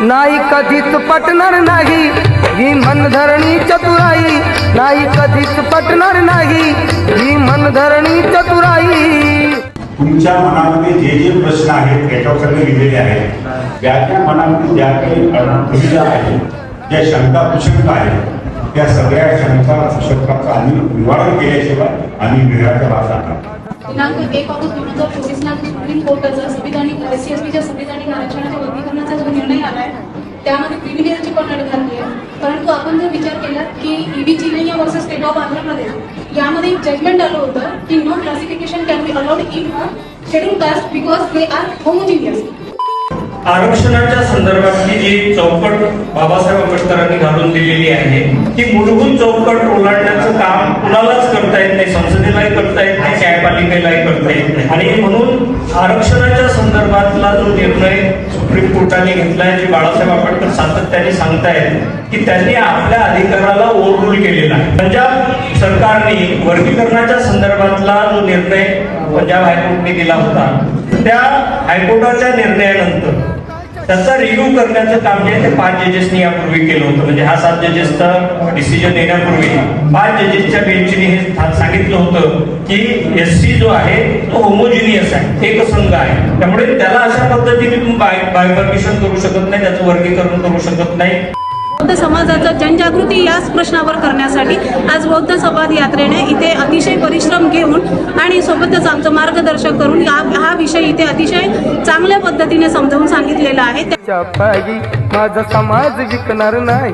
नाही कधीच पटणार नाही. ही मनधरणी चतुराई. नाही कधीच पटणार नाही. ही मनधरणी चतुराई. तुमच्या मनामध्ये जे जे प्रश्न आहेत याच्यावर सगळे लिहिलेले आहेत. त्या त्या मनामध्ये ज्या काही दुविधा आहेत ज्या शंका कुशंका आहेत त्या सगळ्या शंका कुशंकाचं आम्ही निवारण केल्याशिवाय आम्ही विराच्या भाग जाणार दिनांक एक ऑगस्ट दोन हजार चोवीसला जो सुप्रीम कोर्टाचा संविधानिक एस सी एस टीच्या संविधानिक आरक्षणाच्या आलाय त्यामध्ये प्रिव्हिलेजची पण अट घातली आहे. परंतु आपण जर विचार केला की E V Chinnaiah versus state of Andhra Pradesh यामध्ये एक जजमेंट आलं होतं की no classification can be allowed in schedule caste because they are homogeneous आरक्षणाच्या संदर्भातली जी चौकट बाबासाहेब आंबेडकरांनी घालून दिलेली आहे ती मूलभूत चौकट ओलांडण्याचं काम कुणालाच करता येत नाही संसदेलाही करता येत नाही न्यायपालिकेलाही करता येत नाही. आणि म्हणून आरक्षणाच्या संदर्भातला जो निर्णय सुप्रीम कोर्टाने घेतलाय जे बाळासाहेब आंबेडकर सातत्याने सांगतायत की त्यांनी आपल्या अधिकाराला ओव्हररूल केलेला आहे. पंजाब सरकारने वर्गीकरणाच्या संदर्भातला जो निर्णय पंजाब हायकोर्टने दिला होता त्या हायकोर्टाच्या निर्णयानंतर त्याचा रिव्ह्यू करण्याचं काम जे आहे ते पाच जजेसनी यापूर्वी केलं होतं. म्हणजे हा सात जजेसचा डिसिजन येण्यापूर्वी पाच जजेसच्या बेंचने हे सांगितलं होतं की एस सी जो आहे तो होमोजिनियस आहे एकसंघ आहे. त्यामुळे त्याला अशा पद्धतीने तुम्ही बाय बायफर्मिशन करू शकत नाही त्याचं वर्गीकरण करू शकत नाही. बौद्ध समाजाचं जनजागृती याच प्रश्नावर करण्यासाठी आज बौद्ध संवाद यात्रेने इथे अतिशय परिश्रम घेऊन आणि सोबतच आमचं मार्गदर्शन करून हा विषय इथे अतिशय चांगल्या पद्धतीने समजावून सांगितलेला आहे. माझा समाज विकणार नाही.